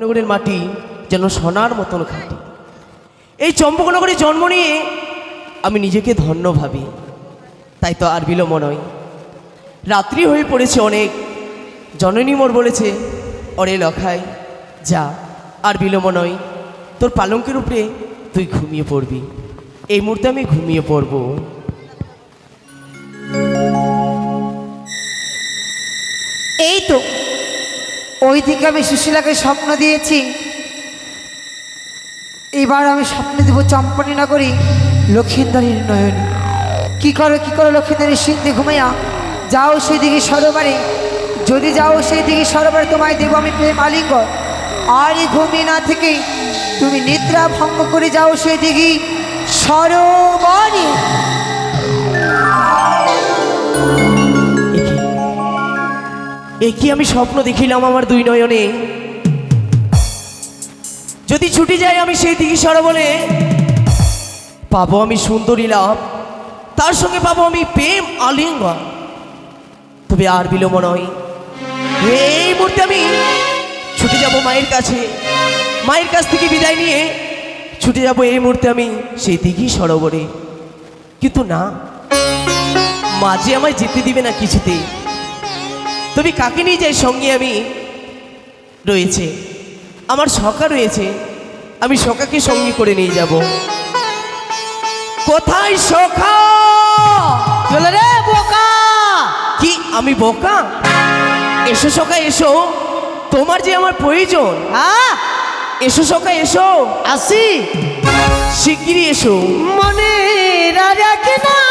চম্পকনগরের মাটি যেন সোনার মতন খাঁটি। এই চম্পকনগরে জন্ম নিয়ে আমি নিজেকে ধন্য ভাবি। তাই তো আর বিলম্ব নয়। রাত্রি হয়ে পড়েছে অনেক। জননী মোর বলেছে, অরে লখাই, যা, আর বিলম্ব নয়। তোর পালঙ্কের উপরে তুই ঘুমিয়ে পড়বি। এই মুহূর্তে আমি ঘুমিয়ে পড়ব। এই তো ওই দিকে আমি সুশীলাকে স্বপ্ন দিয়েছি। এবার আমি স্বপ্ন দেব চম্পনী নগরী লক্ষিন্দারীর নয়নে। কি করো কি করো লক্ষিন্দারীর সিদ্ধে ঘুমাইয়া? যাও সেই দিকে সরোবারে। যদি যাও সেই দিকে সরোবারে, তোমায় দেবো আমি প্রেম আলিঙ্গ আর এই ঘুমিয়ে না থেকে তুমি নিদ্রা ভঙ্গ করে যাও সেই দিকে সরোবরে। একি আমি স্বপ্ন দেখিলাম আমার দুই নয়নে? যদি ছুটি যায় আমি সেই দিকে বলে, পাবো আমি সুন্দরী লাভ। তার সঙ্গে পাবো আমি প্রেম আলিঙ্গন। তবে আর বিলম্ব নয়। এই মুহূর্তে আমি ছুটে যাব মায়ের কাছে। মায়ের কাছ থেকে বিদায় নিয়ে ছুটে যাব এই মুহূর্তে আমি সেই দিঘি সরোবরে কিন্তু না মাঝে আমায় যেতে দিবে না কিছুতেই। তবে কাকে নিয়ে যাই সঙ্গে আমি রয়েছে? আমার সখা রয়েছে। আমি সখাকে সঙ্গে করে নিয়ে যাব। কোথায় সখা? চলে রে বোকা! কি আমি বোকা? এসো সখা এসো। তোমার যে আমার প্রয়োজন। হ্যাঁ? এসো সখা এসো। আসি। শিগগিরই এসো। মনে রাখে না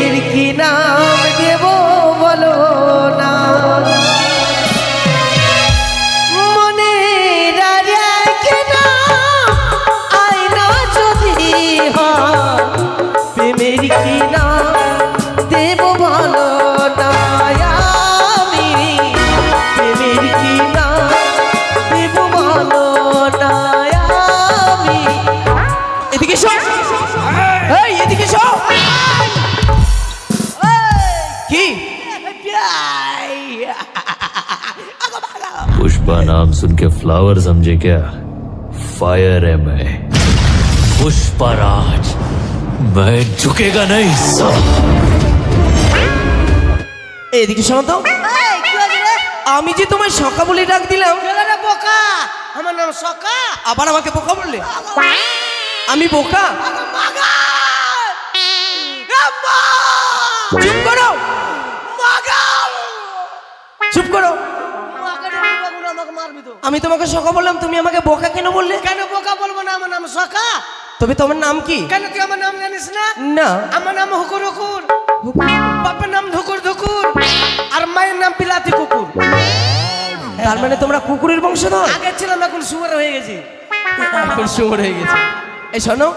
पुष्पा नाम सुन के फ्लावर समझे क्या फायर है मैं पुष्पा राज मैं झुकेगा नहीं सब এদিকে শোনো তো আমি যে তোমায় সখা বলে ডাক দিলাম বোকা আমার নাম সকা আবার আমাকে বোকা বললে আমি বোকা চুপ করো চুপ করো আমাকে মারবি তো আমি তোমাকে সখা বললাম তুমি আমাকে বোকা কেন বললে? কেন বোকা বলব না? আমার নাম সকা তবে তোমার নাম কি? কেন তুই আমার নাম জানিস না? না। আমার নাম হুকুর হুকুর। বাপের নাম ধুকুর ধুকুর আর মায়ের নাম পিলাতি কুকুর। তার মানে তোমরা কুকুরের বংশধর? আগে ছিলাম এখন সুগার হয়ে গেছি। এখন সুমর হয়ে গেছে। এই শোনো।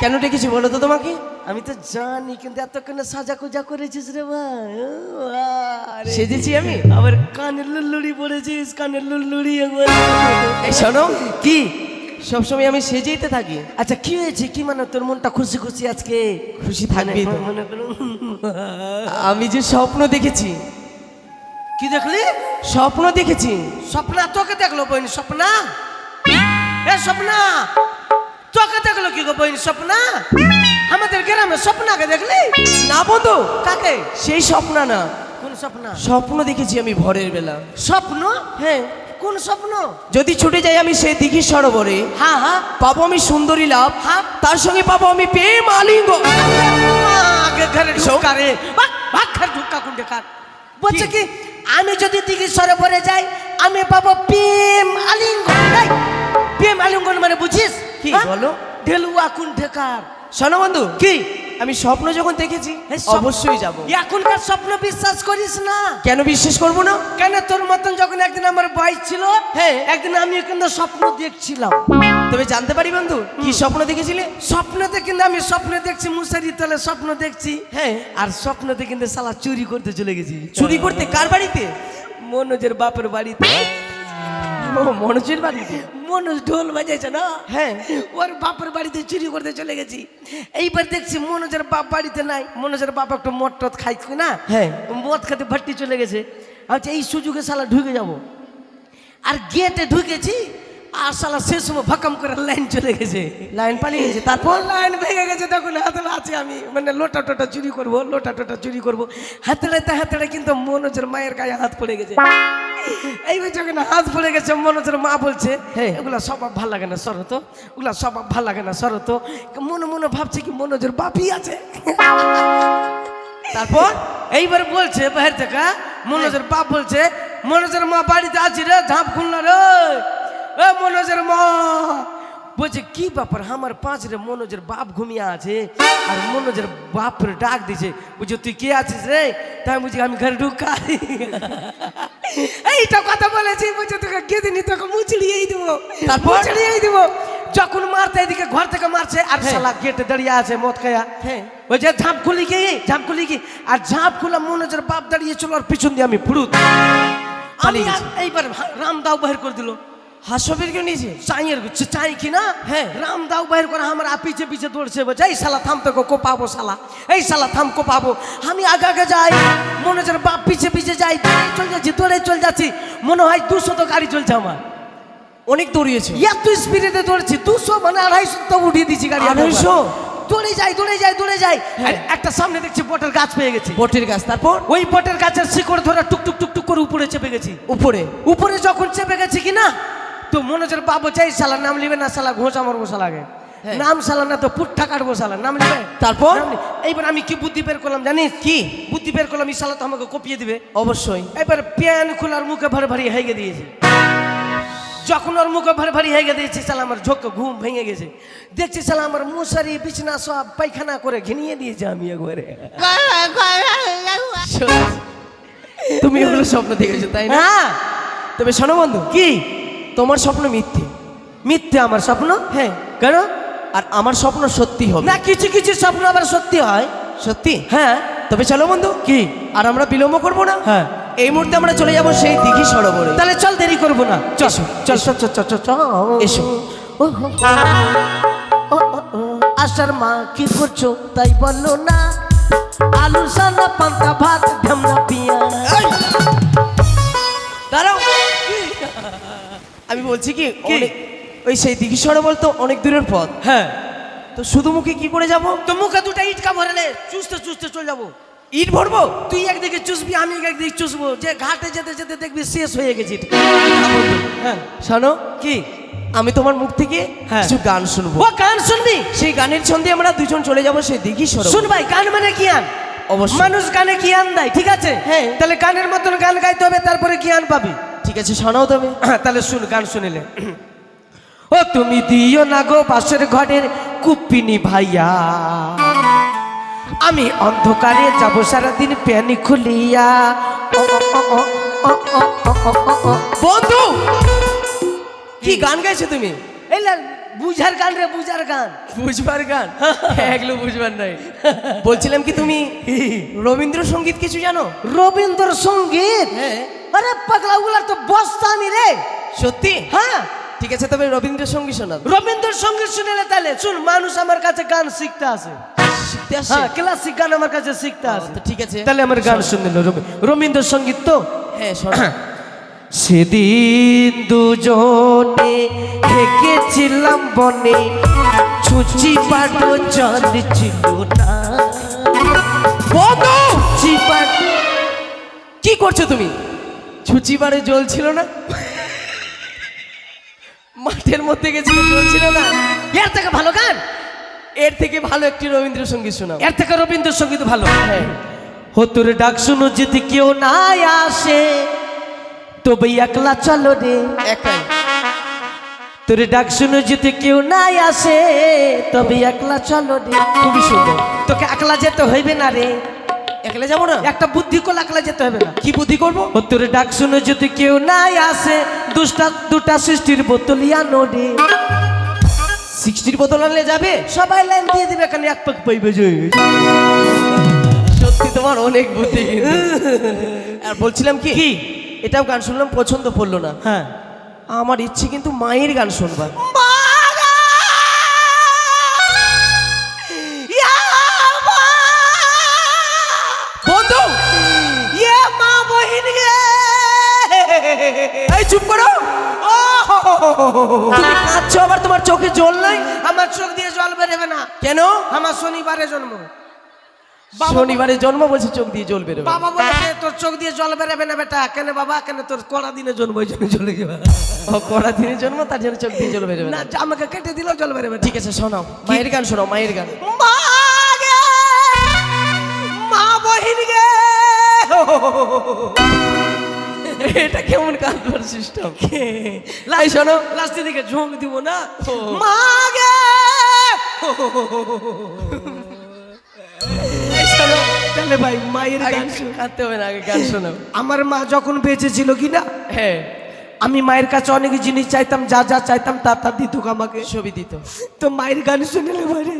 কেন ডেকেছি বলো তো তোমাকে? আমি তো জানি কিন্তু এতক্ষণ সাজা কুজা করেছিস রে ভাই। সেজেছি আমি? আবার কানের লুল্লুড়ি পড়েছিস কানের লুল্লুড়ি এই শোনো কি? সবসময় আমি সেজেইতে থাকি। আচ্ছা কি হয়েছে? কি মানে তোর মনটা খুশি খুশি আজকে? খুশি থাকবি মনে করো আমি যে স্বপ্ন দেখেছি। কি দেখলি? স্বপ্ন দেখেছি। স্বপ্না তোকে দেখল বইন স্বপ্না? এ স্বপ্না তোকে দেখল কি গো বইন স্বপ্না? আমাদের গ্রামে স্বপ্নাকে দেখলি? না বন্ধু কাকে? সেই স্বপ্ন না। কোন স্বপ্না? স্বপ্ন দেখেছি আমি ভোরের বেলা। স্বপ্ন? হ্যাঁ। কোন স্বপ্ন? যদি ছুটে যাই আমি সেই দিঘি সরোবরে। হ্যাঁ হ্যাঁ। পাবো আমি সুন্দরী লাভ। হ্যাঁ। তার সঙ্গে পাবো আমি প্রেম আলিঙ্গ। আগে ঘরে ঢুকা রে। ভাগ, ভাগ ঘরে ঢুকা কুন্ডে কার। বলছে কি? আমি যদি দিঘি সরোবরে যাই আমি পাবো প্রেম আলিঙ্গন। এই, প্রেম আলিঙ্গন মানে বুঝিস? কি হ্যাঁ? বলো? ঢেলুয়া কুন্ডে কার। শোনো বন্ধু। কি? আমি স্বপ্ন যখন দেখেছি অবশ্যই যাব। এখনকার স্বপ্ন বিশ্বাস করিস না। কেন বিশ্বাস করব না? কেন তোর মতন যখন একদিন আমার বাইক ছিল হ্যাঁ। একদিন আমি কিন্তু স্বপ্ন দেখছিলাম। তবে জানতে পারি বন্ধু কি স্বপ্ন দেখেছিলে? স্বপ্নতে কিন্তু আমি স্বপ্ন দেখছি মুসারি তলে স্বপ্ন দেখছি। হ্যাঁ আর স্বপ্নতে কিন্তু সালা চুরি করতে চলে গেছি। চুরি করতে কার বাড়িতে? মনোজের বাপের বাড়িতে। মনোজের বাড়িতে? মনোজ ঢোল বাজাইছে না? হ্যাঁ। ওর বাপের বাড়িতে চুরি করতে চলে গেছি। এইবার দেখছি মনোজের বাপ বাড়িতে নাই। মনোজের বাপ একটু মদ টদ খাইছি না? হ্যাঁ। মদ খেতে ভাট্টি চলে গেছে। আচ্ছা এই সুযোগে সালা ঢুকে যাব। আর গেটে ঢুকেছি আর শালা শেষ সময় ভাকাম করে লাইন চলে গেছে। লাইন পালিয়ে গেছে তারপর? লাইন ভেঙে গেছে তখন হাতে আছে আমি। মানে লোটা টোটা চুরি করব লোটা টোটা চুরি করব। হাতড়াতে হাতড়ে কিন্তু মনোজের মায়ের গায়ে হাত পড়ে গেছে। এইবার যখন হাত পড়ে গেছে মনোজের মা বলছে। এগুলা স্বভাব ভালো লাগে না সরো তো। ওগুলা স্বভাব ভালো লাগে না সরো তো। মনে মনে ভাবছে কি মনোজের বাপি আছে। তারপর? এইবার বলছে বাইরে থেকে মনোজের বাপ বলছে মনোজের মা বাড়িতে আছি রে ঝাঁপ খুলনা রে। এ মনোজের মা বলছে কি ব্যাপার? আমার পাঁচ রে মনোজের বাপ ঘুমিয়ে আছে আর মনোজের বাপ রে ডাক দিছে। বুঝে তুই কে আছিস রে? তাই বুঝি আমি ঘরে ঢুকাই। এইটা কথা বলেছি বুঝে তোকে গেদিনি তোকে মুচড়িয়েই দেবো তারপর? মুচড়িয়েই দেবো। যখন মারতে এদিকে ঘর থেকে মারছে আর হ্যাঁ। শালা গেটে দাঁড়িয়ে আছে মদ খায়া। হ্যাঁ। ওই যে ঝাঁপ খুলি কি ঝাঁপ খুলি কি আর ঝাঁপ খুলা মনোজের বাপ দাঁড়িয়ে চলো আর পিছন দিয়ে আমি ফুরুত আমি এইবার ভা- রামদাও বাহির করে দিল। হাসবের কেউ নিয়েছে চাইয়ের চাই কি না হ্যাঁ। রামদাও বাহির করে আমার পিছে পিছে দৌড়ছে বলছে এই শালা থাম তোকে কোপাবো শালা এই শালা থাম কোপাবো আমি আগে আগে যাই মনোজের বাপ পিছে পিছে যাই চলে যাচ্ছি দৌড়ে চলে যাচ্ছি মনে হয় দুশো তো গাড়ি চলছে আমার অনেক দৌড়িয়েছে এত স্পিডে দৌড়ছি দুশো মানে আড়াইশো তো উঠিয়ে দিচ্ছি গাড়ি। 250? দৌড়ে যাই দৌড়ে যাই দৌড়ে যাই হ্যাঁ। একটা সামনে দেখছি বটের গাছ পেয়ে গেছি বটের গাছ তারপর ওই বটের গাছের শিকড় ধরে টুক টুক টুক টুক করে উপরে চেপে গেছি উপরে উপরে যখন চেপে গেছি কি না মনে হচ্ছে বাবু চাই শালা নাম লিবে না শালা ঘোষা মারবো শালাকে হ্যাঁ। নাম শালা না তো পুট্টা কাটবো শালা নাম লিবে? তারপর? এইবার আমি কি বুদ্ধি বের করলাম জানিস? কি? বুদ্ধি বের করলাম এই শালা তো আমাকে কপিয়ে দিবে। অবশ্যই। এবার প্যান খোলার মুখে ভারে ভারী হেগে দিয়েছে। যখন ওর মুখে ভারে ভারী হেগে দিয়েছে শালা আমার ঝোঁক ঘুম ভেঙে গেছে। দেখছি সালা আমার মশারি বিছনা সব পায়খানা করে ঘিনিয়ে দিয়েছে আমি একবারে। তুমি ওগুলো স্বপ্ন দেখেছ তাই না? হ্যাঁ। তবে শোনো বন্ধু। কি? তোমার স্বপ্ন মিথ্যে। মিথ্যে আমার স্বপ্ন? হ্যাঁ। কেন? আর আমার স্বপ্ন সত্যি হবে। না কিছু কিছু স্বপ্ন আবার সত্যি হয়। সত্যি? হ্যাঁ। তবে চলো বন্ধু। কি? আর আমরা বিলম্ব করব না? হ্যাঁ। এই মুহূর্তে আমরা চলে যাব সেই দিঘি সরোবরে। তাহলে চল দেরি করব না। চল চল। চল চল চল চল। এসো। আশার মা কি করছ? তাই বলল না। আলু সানা পান্তা ভাত ঢামনা পিয়া দাঁড়াও। আমি বলছি কি? ওই সেই দিঘি সরোবর তো অনেক দূরের পথ। হ্যাঁ। তো শুধু মুখে কি করে যাব? তো মুখে দুটা ইটকা ভরেলে চুষতে চুষতে চলে যাব। ইট ভরবো? তুই একদিকে চুষবি আমি একদিকে চুষবো। যে ঘাটে যেতে যেতে দেখবি শেষ হয়ে গেছি হ্যাঁ। শোনো কি? আমি তোমার মুখ থেকে হ্যাঁ। কিছু গান শুনব। ও গান শুনবি? সেই গানের ছন্দে আমরা দুজন চলে যাব সেই দিঘি শুন ভাই গান মানে কি আন? অবশ্যই। মানুষ গানে কি আন দেয় ঠিক আছে? হ্যাঁ। তাহলে গানের মতন গান গাইতে হবে তারপরে কি আন পাবি? ঠিক আছে শোনাও তুমি। তাহলে শুন গান শুনিলে। ও তুমি দিও না গো পাশের ঘরের কুপিনি ভাইয়া। আমি অন্ধকারে যাব সারাদিন প্যানি খুলিয়া। বন্ধু কি গান গাইছো তুমি? এই বুঝার গান রে বুঝার গান। বুঝবার গান? একলো বুঝবার নাই। বলছিলাম কি তুমি রবীন্দ্রসঙ্গীত কিছু জানো? রবীন্দ্রসঙ্গীত? হ্যাঁ। আরে পাগলা ওগুলার তো বস্তা আমি রে। সত্যি? হ্যাঁ। ঠিক আছে তবে রবীন্দ্রসঙ্গীত শোনাবো রবীন্দ্রসঙ্গীত শুনেলে তাহলে শুন মানুষ আমার কাছে গান শিখতে আসে। শিখতে আসছে হ্যাঁ ক্লাসিক গান আমার কাছে শিখতে আসে। তো ঠিক আছে। তাহলে আমার গান শুনে। রবীন্দ্রসঙ্গীত তো? হ্যাঁ শোনো। সেদিন দুজনে হেঁকেছিলাম বনে। ছুচি পাটো জল ছিল না। কি করছ তুমি? ছুচিবারে জল ছিল না? মাঠের মধ্যে গেছিল জল ছিল না। এর থেকে ভালো গান? এর থেকে ভালো একটি রবীন্দ্রসঙ্গীত শোনাও। এর থেকে রবীন্দ্রসঙ্গীত ভালো। হ্যাঁ। হো তোর ডাক শুনো যদি কেউ না আসে তবে একলা চলো রে। একাই তোর ডাক শুনো যদি কেউ না আসে তবে একলা চলো রে। খুবই সুন্দর। তোকে একলা যেতে হইবে না রে। একলা যাব না? একটা বুদ্ধি করলে একলা যেতে হবে না। কি বুদ্ধি করব? তোর ডাক শুনে যদি কেউ না আসে দুষ্টা দুটা সৃষ্টির বোতলিয়া নোডে সিক্সটির বোতল আনলে যাবে? সবাই লাইন দিয়ে দিবে এখানে এক পাক পাইবে সত্যি তোমার অনেক বুদ্ধি আর বলছিলাম কি? কি? এটাও গান শুনলাম পছন্দ পড়ল না। হ্যাঁ। আমার ইচ্ছে কিন্তু মায়ের গান শুনবার। এই চুপ করো। তুমি কাঁদছো আবার তোমার চোখে জল নাই? আমার চোখ দিয়ে জল বেরোবে না। কেন? আমার শনিবারে জন্ম। শনিবারে জন্ম বলছে চোখ দিয়ে জল বেরোবে। বাবা বলেছে তোর চোখ দিয়ে জল বেরোবে না বেটা। কেন বাবা? কেন তোর কড়া দিনে জন্ম ওই জন্য চলে যাবে ও কড়া দিনে জন্ম তার জন্য চোখ দিয়ে জল বেরোবে না। না আমাকে কেটে দিলেও জল বেরোবে ঠিক আছে শোনাও। মায়ের গান শোনাও মায়ের গান। মা গে মা বহিন গে। এটা কেমন কাঁদবার সিস্টেম? লাই শোনো। লাস্টের দিকে ঝোঁক দিব না? ও। মা গে এই শোনো তাহলে ভাই মায়ের গান। কাঁদতে হবে না আগে গান শোনাও আমার মা যখন বেঁচে ছিল কি না হ্যাঁ। আমি মায়ের কাছে অনেক জিনিস চাইতাম যা যা চাইতাম তা তা দিত আমাকে। ছবি দিত। তো মায়ের গান শুনলে পারে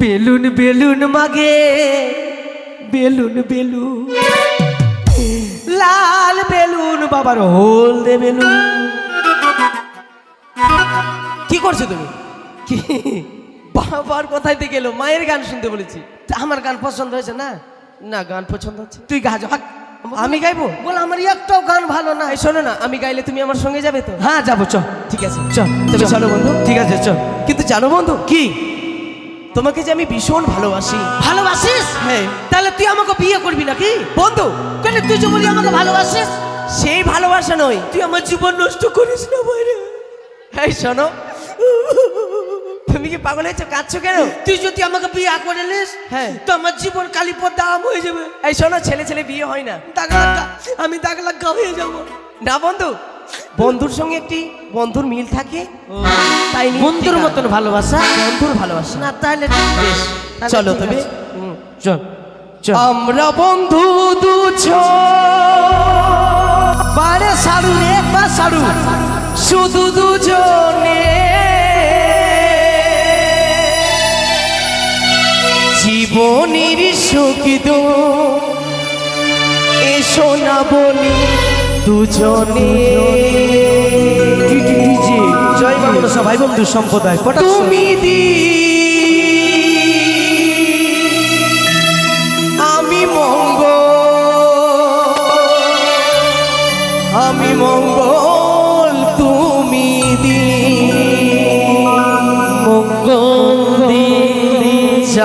বেলুন বেলুন মাগে বেলুন বেলুন। বেলুন বাবার হোল দে বেলুন কি করছ তুমি? কি? বাবার কোথায় থেকে এলো মায়ের গান শুনতে বলেছি। আমার গান পছন্দ হয়েছে না? না গান পছন্দ হচ্ছে। তুই গাছ হাক আমি গাইবো? বল আমার একটাও গান ভালো না। শোনো না আমি গাইলে তুমি আমার সঙ্গে যাবে তো? হ্যাঁ যাব চ ঠিক আছে। চল তবে চলো বন্ধু। ঠিক আছে চল। কিন্তু জানো বন্ধু কি? তোমাকে যে আমি ভীষণ ভালোবাসি। ভালোবাসিস? হ্যাঁ। তাহলে তুই আমাকে বিয়ে করবি নাকি? বন্ধু। কেন তুই যে বলি আমাকে ভালোবাসিস? সেই ভালোবাসা নয়। তুই আমার জীবন নষ্ট করিস না বাইরে এই শোনো তুমি কি পাগল হয়েছো? কাঁদছো কেন? তুই যদি আমাকে বিয়ে করে নিস হ্যাঁ। তো আমার জীবন কালিপর দাম হয়ে যাবে। এই শোনো ছেলে ছেলে বিয়ে হয় না। দাগ আমি দাগ লাগা হয়ে যাব। না বন্ধু বন্ধুর সঙ্গে একটি বন্ধুর মিল থাকে। তাই বন্ধুর মতন ভালোবাসা? বন্ধুর ভালোবাসা। না তাহলে বেশ চলো চল চল। আমরা বন্ধু দুছ বারে সারু রে বা সাড়ু শুধু দুজনে। জীবনের সুখিত এসো না বলি দুজনে। জয় বাংলা সবাই বন্ধু সম্প্রদায় তুমি দি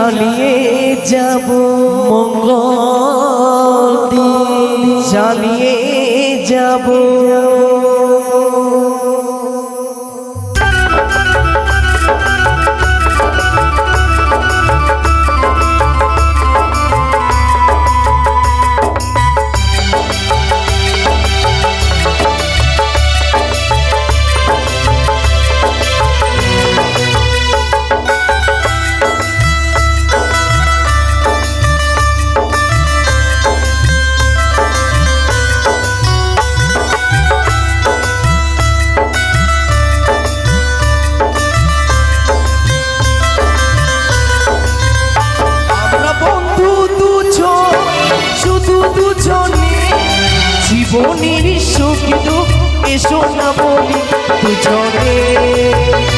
চালিয়ে যাব মঙ্গল চালিয়ে যাব জীবনের সুখ দুঃখ এসো না বলি দুজনে।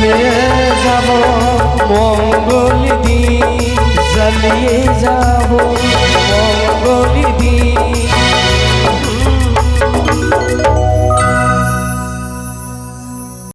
জ্বলিয়ে যাব মঙ্গল দিন জ্বলিয়ে যাব।